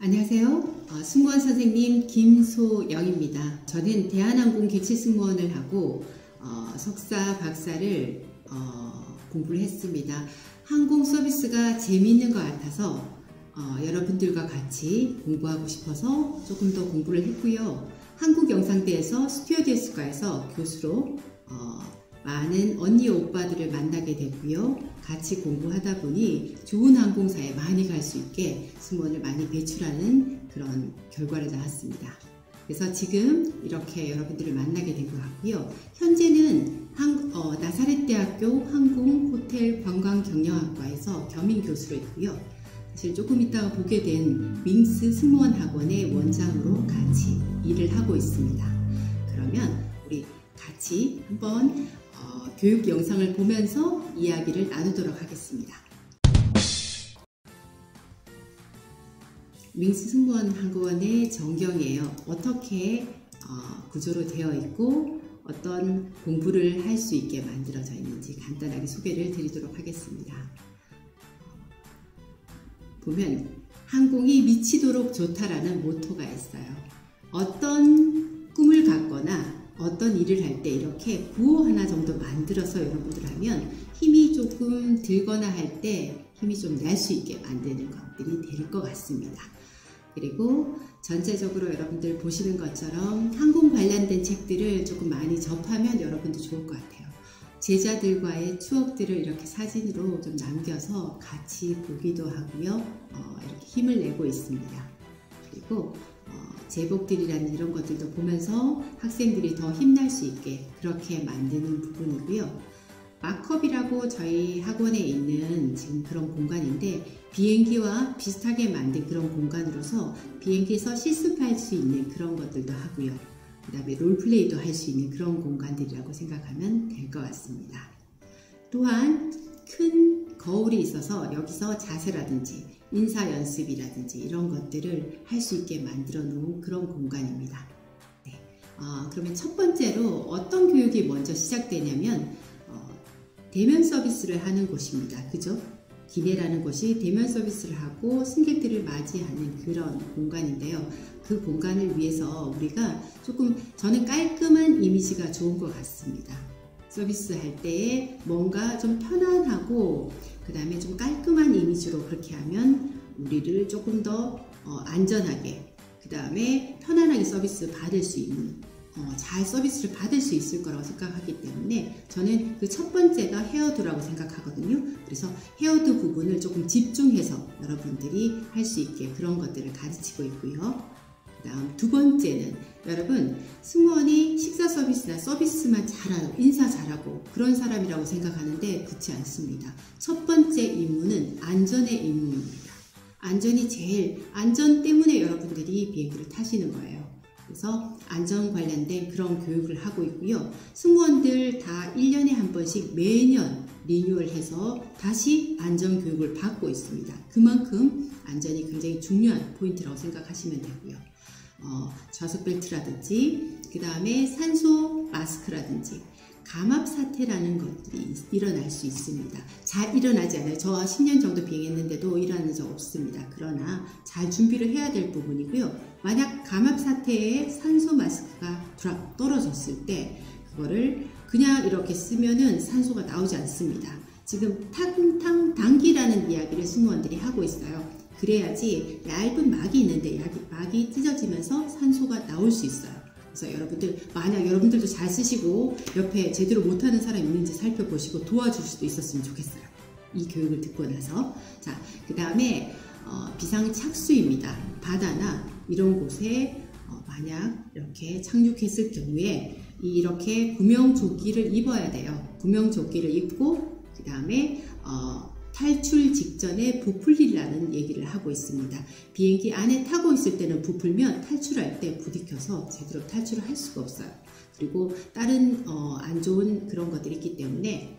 안녕하세요. 어, 승무원 선생님 김소영입니다. 저는 대한항공 객실 승무원을 하고 어, 석사, 박사를 어, 공부를 했습니다. 항공 서비스가 재미있는 것 같아서 어, 여러분들과 같이 공부하고 싶어서 조금 더 공부를 했고요. 한국영상대에서 스튜어디스과에서 교수로 어, 많은 언니 오빠들을 만나게 됐고요. 같이 공부하다 보니 좋은 항공사에 많이 갈 수 있게 승무원을 많이 배출하는 그런 결과를 낳았습니다. 그래서 지금 이렇게 여러분들을 만나게 된 것 같고요. 현재는 한, 어, 나사렛대학교 항공 호텔 관광 경영학과에서 겸임 교수로 있고요. 사실 조금 이따가 보게 된 윙스 승무원 학원의 원장으로 같이 일을 하고 있습니다. 그러면 우리 같이 한번 어, 교육 영상을 보면서 이야기를 나누도록 하겠습니다. 윙스 승무원 학원의 전경이에요. 어떻게 어, 구조로 되어 있고 어떤 공부를 할 수 있게 만들어져 있는지 간단하게 소개를 드리도록 하겠습니다. 보면 항공이 미치도록 좋다라는 모토가 있어요. 어떤 꿈을 갖거나 어떤 일을 할 때 이렇게 구호 하나 정도 만들어서 여러분들 하면 힘이 조금 들거나 할 때 힘이 좀 날 수 있게 만드는 것들이 될 것 같습니다. 그리고 전체적으로 여러분들 보시는 것처럼 항공 관련된 책들을 조금 많이 접하면 여러분도 좋을 것 같아요. 제자들과의 추억들을 이렇게 사진으로 좀 남겨서 같이 보기도 하고요. 어, 이렇게 힘을 내고 있습니다. 그리고 어, 제복들이라는 이런 것들도 보면서 학생들이 더 힘날 수 있게 그렇게 만드는 부분이고요. 마컵이라고 저희 학원에 있는 지금 그런 공간인데 비행기와 비슷하게 만든 그런 공간으로서 비행기에서 실습할 수 있는 그런 것들도 하고요. 그 다음에 롤플레이도 할 수 있는 그런 공간들이라고 생각하면 될 것 같습니다. 또한 큰 거울이 있어서 여기서 자세라든지 인사 연습이라든지 이런 것들을 할 수 있게 만들어 놓은 그런 공간입니다. 네. 어, 그러면 첫 번째로 어떤 교육이 먼저 시작되냐면 어, 대면 서비스를 하는 곳입니다. 그죠? 기내라는 곳이 대면 서비스를 하고 승객들을 맞이하는 그런 공간인데요. 그 공간을 위해서 우리가 조금 저는 깔끔한 이미지가 좋은 것 같습니다. 서비스 할 때에 뭔가 좀 편안하고 그 다음에 좀 깔끔한 이미지로 그렇게 하면 우리를 조금 더 어, 안전하게 그 다음에 편안하게 서비스 받을 수 있는 어, 잘 서비스를 받을 수 있을 거라고 생각하기 때문에 저는 그 첫 번째가 헤어드라고 생각하거든요. 그래서 헤어드 부분을 조금 집중해서 여러분들이 할 수 있게 그런 것들을 가르치고 있고요. 그 다음 두 번째는 여러분 승무원이 식사 서비스나 서비스만 잘하고 인사 잘하고 그런 사람이라고 생각하는데 그렇지 않습니다. 첫 번째 임무는 안전의 임무입니다. 안전이 제일 안전 때문에 여러분들이 비행기를 타시는 거예요. 그래서 안전 관련된 그런 교육을 하고 있고요. 승무원들 다 1년에 한 번씩 매년 리뉴얼해서 다시 안전 교육을 받고 있습니다. 그만큼 안전이 굉장히 중요한 포인트라고 생각하시면 되고요. 어, 좌석 벨트라든지 그 다음에 산소 마스크라든지 감압 사태라는 것들이 일어날 수 있습니다. 잘 일어나지 않아요. 저 10년 정도 비행했는데도 일어나는 적 없습니다. 그러나 잘 준비를 해야 될 부분이고요. 만약 감압 사태에 산소 마스크가 떨어졌을 때 그거를 그냥 이렇게 쓰면은 산소가 나오지 않습니다. 지금 탕탕 당기라는 이야기를 승무원들이 하고 있어요. 그래야지 얇은 막이 있는데 막이 찢어지면서 산소가 나올 수 있어요. 그래서 여러분들 만약 여러분들도 잘 쓰시고 옆에 제대로 못하는 사람 있는지 살펴보시고 도와줄 수도 있었으면 좋겠어요. 이 교육을 듣고 나서 자그 다음에 어, 비상 착수입니다. 바다나 이런 곳에 어, 만약 이렇게 착륙했을 경우에 이렇게 구명조끼를 입어야 돼요. 구명조끼를 입고 그 다음에 어, 탈출 직전에 부풀리라는 얘기를 하고 있습니다. 비행기 안에 타고 있을 때는 부풀면 탈출할 때 부딪혀서 제대로 탈출을 할 수가 없어요. 그리고 다른 어, 안 좋은 그런 것들이 있기 때문에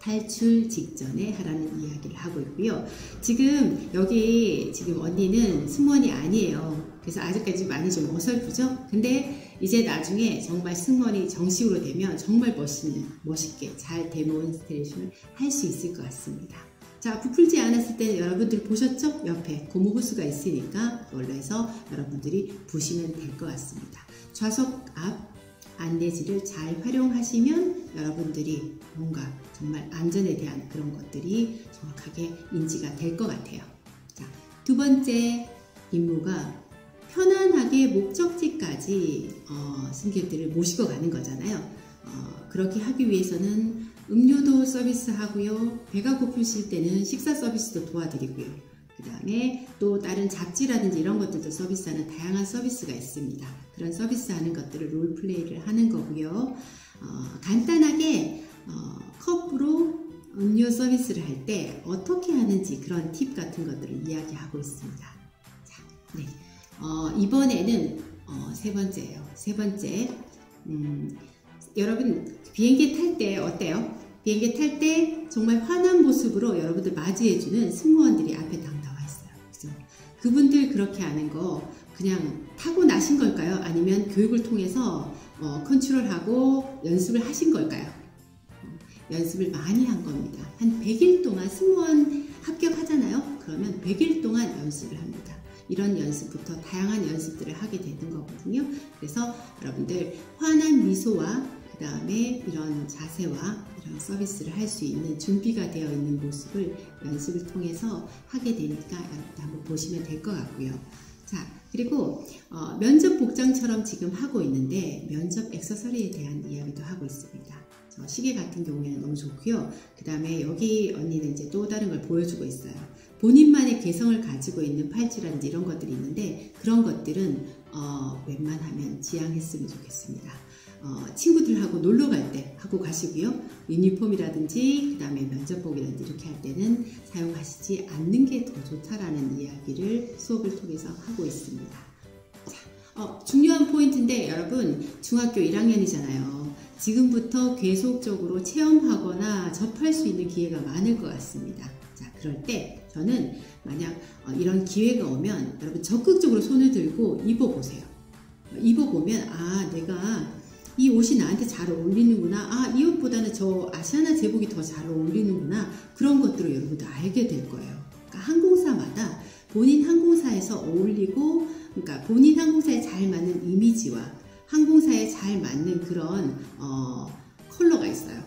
탈출 직전에 하라는 이야기를 하고 있고요. 지금 여기 지금 언니는 승무원이 아니에요. 그래서 아직까지 많이 좀 어설프죠? 근데 이제 나중에 정말 승무원이 정식으로 되면 정말 멋있는, 멋있게 잘 데몬스트레이션을 할 수 있을 것 같습니다. 자, 부풀지 않았을 때 여러분들 보셨죠? 옆에 고무 호스가 있으니까 그걸로 해서 여러분들이 부시면 될 것 같습니다. 좌석 앞 안내지를 잘 활용하시면 여러분들이 뭔가 정말 안전에 대한 그런 것들이 정확하게 인지가 될 것 같아요. 자, 두 번째 임무가 편안하게 목적지까지 어, 승객들을 모시고 가는 거잖아요. 어, 그렇게 하기 위해서는 음료도 서비스하고요. 배가 고프실 때는 식사 서비스도 도와드리고요. 그 다음에 또 다른 잡지라든지 이런 것들도 서비스하는 다양한 서비스가 있습니다. 그런 서비스하는 것들을 롤플레이를 하는 거고요. 어, 간단하게 어, 컵으로 음료 서비스를 할 때 어떻게 하는지 그런 팁 같은 것들을 이야기하고 있습니다. 자, 네. 어, 이번에는 어, 세 번째예요. 세 번째. 음, 여러분 비행기 탈 때 어때요? 비행기 탈 때 정말 환한 모습으로 여러분들 맞이해주는 승무원들이 앞에 딱 나와 있어요. 그죠? 그분들 그렇게 하는 거 그냥 타고 나신 걸까요? 아니면 교육을 통해서 어, 컨트롤하고 연습을 하신 걸까요? 어, 연습을 많이 한 겁니다. 한 100일 동안 승무원 합격하잖아요? 그러면 100일 동안 연습을 합니다. 이런 연습부터 다양한 연습들을 하게 되는 거거든요. 그래서 여러분들 환한 미소와 그 다음에 이런 자세와 이런 서비스를 할 수 있는 준비가 되어 있는 모습을 연습을 통해서 하게 되니까 여러분 한번 보시면 될 것 같고요. 자, 그리고 어, 면접 복장처럼 지금 하고 있는데 면접 액세서리에 대한 이야기도 하고 있습니다. 시계 같은 경우에는 너무 좋고요. 그 다음에 여기 언니는 이제 또 다른 걸 보여주고 있어요. 본인만의 개성을 가지고 있는 팔찌라든지 이런 것들이 있는데 그런 것들은 어, 웬만하면 지양했으면 좋겠습니다. 어, 친구들하고 놀러 갈 때 하고 가시고요. 유니폼이라든지 그 다음에 면접복이라든지 이렇게 할 때는 사용하시지 않는 게 더 좋다라는 이야기를 수업을 통해서 하고 있습니다. 자, 어, 중요한 포인트인데 여러분 중학교 1학년이잖아요. 지금부터 계속적으로 체험하거나 접할 수 있는 기회가 많을 것 같습니다. 자, 그럴 때 저는 만약 어, 이런 기회가 오면 여러분 적극적으로 손을 들고 입어보세요. 입어보면 아 내가 이 옷이 나한테 잘 어울리는구나 아 이 옷보다는 저 아시아나 제복이 더 잘 어울리는구나 그런 것들을 여러분들 알게 될 거예요. 그러니까 항공사마다 본인 항공사에서 어울리고 그러니까 본인 항공사에 잘 맞는 이미지와 항공사에 잘 맞는 그런 어, 컬러가 있어요.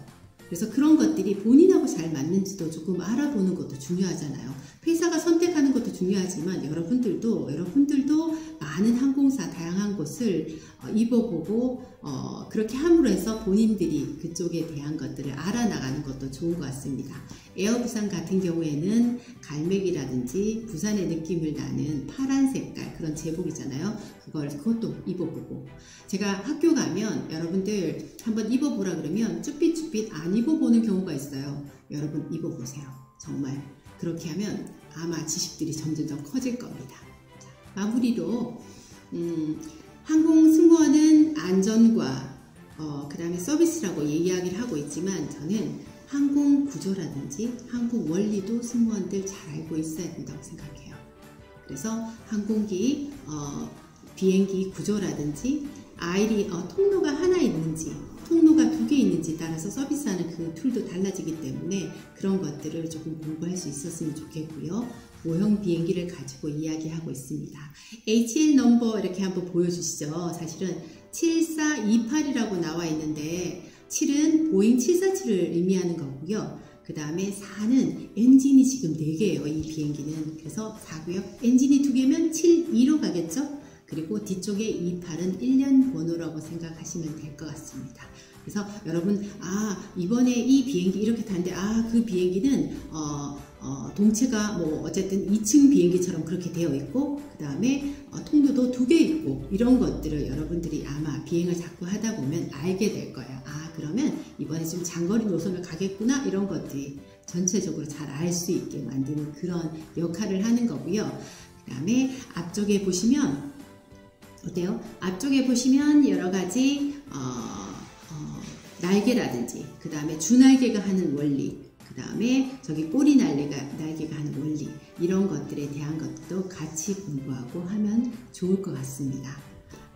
그래서 그런 것들이 본인하고 잘 맞는지도 조금 알아보는 것도 중요하잖아요. 회사가 선택하는 것도 중요하지만 여러분들도 여러분들도 많은 항공사 다양한 곳을 어, 입어보고 어, 그렇게 함으로 해서 본인들이 그쪽에 대한 것들을 알아나가는 것도 좋은 것 같습니다. 에어 부산 같은 경우에는 갈매기라든지 부산의 느낌을 나는 파란 색깔 그런 제복이잖아요. 그걸 그것도 입어보고 제가 학교 가면 여러분들 한번 입어보라 그러면 쭈삣쭈삣 안 입어보는 경우가 있어요. 여러분 입어보세요. 정말 그렇게 하면 아마 지식들이 점점 더 커질 겁니다. 자, 마무리로 음, 항공 승무원은 안전과 어, 그 다음에 서비스라고 이야기를 하고 있지만 저는 항공 구조라든지 항공 원리도 승무원들 잘 알고 있어야 된다고 생각해요. 그래서 항공기 어, 비행기 구조라든지 아이리 어, 통로가 하나 있는지 통로가 두 개 있는지 따라서 서비스하는 그 툴도 달라지기 때문에 그런 것들을 조금 공부할 수 있었으면 좋겠고요. 모형 비행기를 가지고 이야기하고 있습니다. HL 넘버 이렇게 한번 보여주시죠. 사실은 7428이라고 나와 있는데 7은 보잉 747을 의미하는 거고요. 그 다음에 4는 엔진이 지금 4개예요. 이 비행기는. 그래서 4고요. 엔진이 2개면 7, 2로 가겠죠? 그리고 뒤쪽에 28은 1년 번호라고 생각하시면 될 것 같습니다. 그래서 여러분 아 이번에 이 비행기 이렇게 타는데 아 그 비행기는 어, 어, 동체가 뭐 어쨌든 2층 비행기처럼 그렇게 되어 있고 그 다음에 어, 통로도 두 개 있고 이런 것들을 여러분들이 아마 비행을 자꾸 하다 보면 알게 될 거예요. 아 그러면 이번에 좀 장거리 노선을 가겠구나 이런 것들이 전체적으로 잘 알 수 있게 만드는 그런 역할을 하는 거고요. 그 다음에 앞쪽에 보시면 어때요? 앞쪽에 보시면 여러 가지 어, 어, 날개라든지 그 다음에 주날개가 하는 원리 그 다음에 저기 꼬리 날개가, 날개가 하는 원리 이런 것들에 대한 것도 같이 공부하고 하면 좋을 것 같습니다.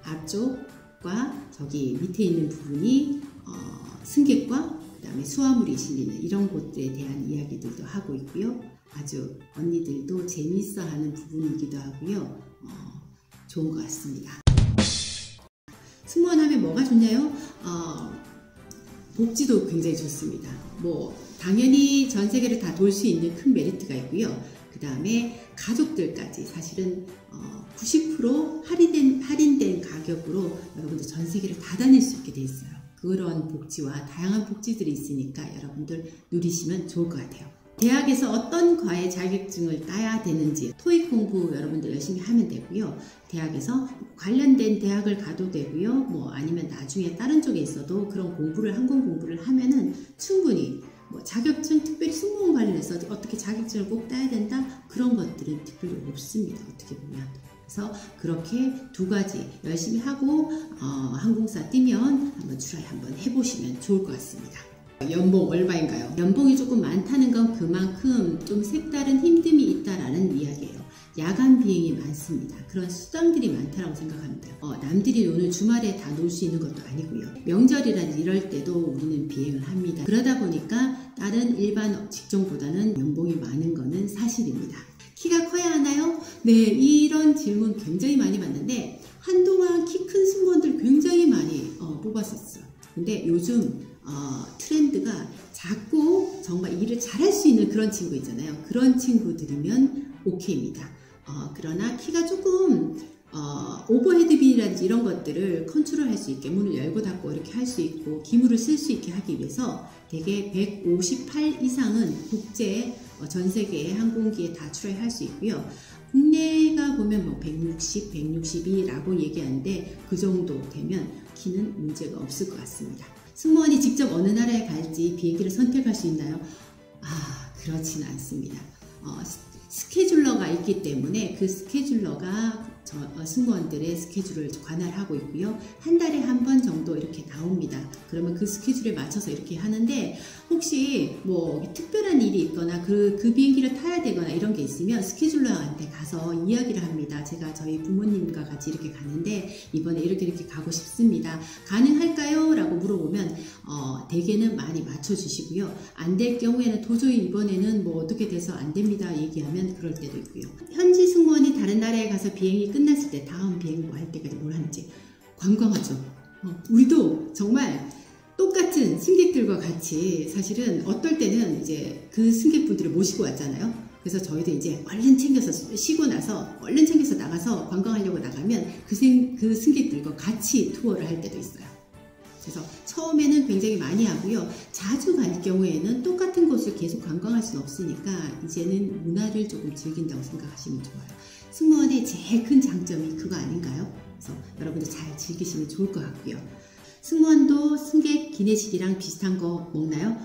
앞쪽과 저기 밑에 있는 부분이 어, 승객과 그 다음에 수화물이 실리는 이런 곳들에 대한 이야기들도 하고 있고요. 아주 언니들도 재미있어하는 부분이기도 하고요. 어, 좋은 것 같습니다. 승무원 하면 뭐가 좋냐요? 어, 복지도 굉장히 좋습니다. 뭐 당연히 전 세계를 다 돌 수 있는 큰 메리트가 있고요. 그 다음에 가족들까지 사실은 어, 90% 할인된, 할인된 가격으로 여러분들 전 세계를 다 다닐 수 있게 돼 있어요. 그런 복지와 다양한 복지들이 있으니까 여러분들 누리시면 좋을 것 같아요. 대학에서 어떤 과외 자격증을 따야 되는지 토익 공부 여러분들 열심히 하면 되고요. 대학에서 관련된 대학을 가도 되고요. 뭐 아니면 나중에 다른 쪽에 있어도 그런 공부를 항공 공부를 하면은 충분히 뭐 자격증 특별히 승무원 관련해서 어떻게 자격증을 꼭 따야 된다 그런 것들은 특별히 없습니다. 어떻게 보면. 그래서 그렇게 두 가지 열심히 하고 어, 항공사 뛰면 한번 트라이 한번 해보시면 좋을 것 같습니다. 연봉 얼마인가요? 연봉이 조금 많다는 건 그만큼 좀 색다른 힘듦이 있다라는 이야기예요. 야간 비행이 많습니다. 그런 수당들이 많다고 생각합니다. 어, 남들이 오늘 주말에 다 놀 수 있는 것도 아니고요. 명절이란 이럴 때도 우리는 비행을 합니다. 그러다 보니까 다른 일반 직종보다는 연봉이 많은 것은 사실입니다. 키가 커야 하나요? 네, 이런 질문 굉장히 많이 받는데 한동안 키 큰 승무원들 굉장히 많이 어, 뽑았었어요. 근데 요즘 어, 트렌드가 작고 정말 일을 잘할 수 있는 그런 친구 있잖아요. 그런 친구들이면 오케이입니다. 어, 그러나 키가 조금 어, 오버헤드빈이라든지 이런 것들을 컨트롤 할 수 있게 문을 열고 닫고 이렇게 할 수 있고 기물을 쓸 수 있게 하기 위해서 대개 158 이상은 국제 어, 전 세계의 항공기에 다 출하할 수 있고요. 국내가 보면 뭐 160, 162라고 얘기하는데 그 정도 되면 키는 문제가 없을 것 같습니다. 승무원이 직접 어느 나라에 갈지 비행기를 선택할 수 있나요? 아, 그렇지는 않습니다. 어, 스케줄러가 있기 때문에 그 스케줄러가 저, 어, 승무원들의 스케줄을 관할하고 있고요. 한 달에 한 번 정도 이렇게 나옵니다. 그러면 그 스케줄에 맞춰서 이렇게 하는데 혹시 뭐 특별한 일이 있거나 그, 그 비행기를 타야 되거나 이런 게 있으면 스케줄러한테 가서 이야기를 합니다. 제가 저희 부모님과 같이 이렇게 가는데 이번에 이렇게 이렇게 가고 싶습니다. 가능할까요? 라고 물어보면 어, 대개는 많이 맞춰주시고요. 안 될 경우에는 도저히 이번에는 뭐 어떻게 돼서 안 됩니다. 얘기하면 그럴 때도 있고요. 현지 승무원이 다른 나라에 가서 비행이 끝났을 때 다음 비행 뭐 할 때까지 뭘 하는지 관광하죠. 어, 우리도 정말 똑같은 승객들과 같이 사실은 어떨 때는 이제 그 승객분들을 모시고 왔잖아요. 그래서 저희도 이제 얼른 챙겨서 쉬고 나서 얼른 챙겨서 나가서 관광하려고 나가면 그, 생, 그 승객들과 같이 투어를 할 때도 있어요. 그래서 처음에는 굉장히 많이 하고요. 자주 갈 경우에는 똑같은 곳을 계속 관광할 수는 없으니까 이제는 문화를 조금 즐긴다고 생각하시면 좋아요. 승무원의 제일 큰 장점이 그거 아닌가요? 그래서 여러분들 잘 즐기시면 좋을 것 같고요. 승무원도 승객 기내식이랑 비슷한 거 먹나요?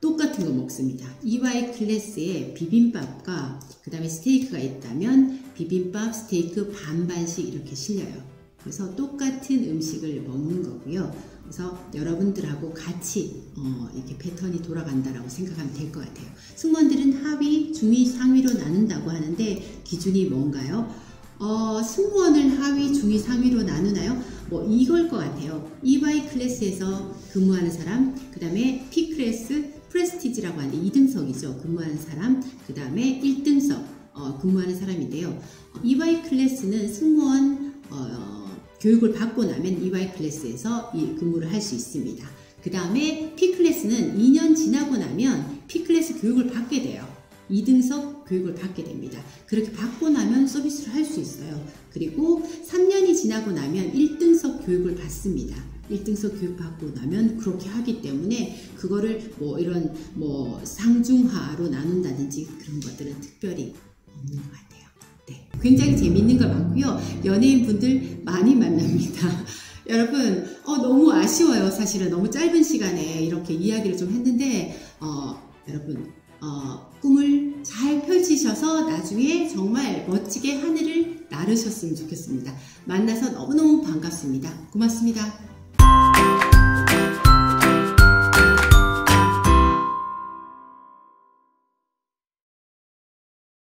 똑같은 거 먹습니다. EY 클래스에 비빔밥과 그 다음에 스테이크가 있다면 비빔밥, 스테이크 반반씩 이렇게 실려요. 그래서 똑같은 음식을 먹는 거고요. 그래서 여러분들하고 같이 어, 이렇게 패턴이 돌아간다라고 생각하면 될 것 같아요. 승무원들은 하위, 중위, 상위로 나눈다고 하는데 기준이 뭔가요? 어, 승무원을 하위, 중위, 상위로 나누나요? 뭐 이걸 것 같아요. EY 클래스에서 근무하는 사람, 그 다음에 P 클래스, 프레스티지라고 하는데 2등석이죠. 근무하는 사람, 그 다음에 1등석 어, 근무하는 사람인데요. EY 클래스는 승무원 어, 교육을 받고 나면 EY 클래스에서 근무를 할 수 있습니다. 그 다음에 P 클래스는 2년 지나고 나면 P 클래스 교육을 받게 돼요. 2등석 교육을 받게 됩니다. 그렇게 받고 나면 서비스를 할 수 있어요. 그리고 3년이 지나고 나면 1등석 교육을 받습니다. 1등석 교육 받고 나면 그렇게 하기 때문에 그거를 뭐 이런 뭐 상중하로 나눈다든지 그런 것들은 특별히 없는 것 같아요. 네. 굉장히 재밌는 거 많고요. 연예인 분들 많이 만납니다. 여러분, 어, 너무 아쉬워요. 사실은 너무 짧은 시간에 이렇게 이야기를 좀 했는데, 어, 여러분, 어, 꿈을 잘 펼치셔서 나중에 정말 멋지게 하늘을 나르셨으면 좋겠습니다. 만나서 너무너무 반갑습니다. 고맙습니다.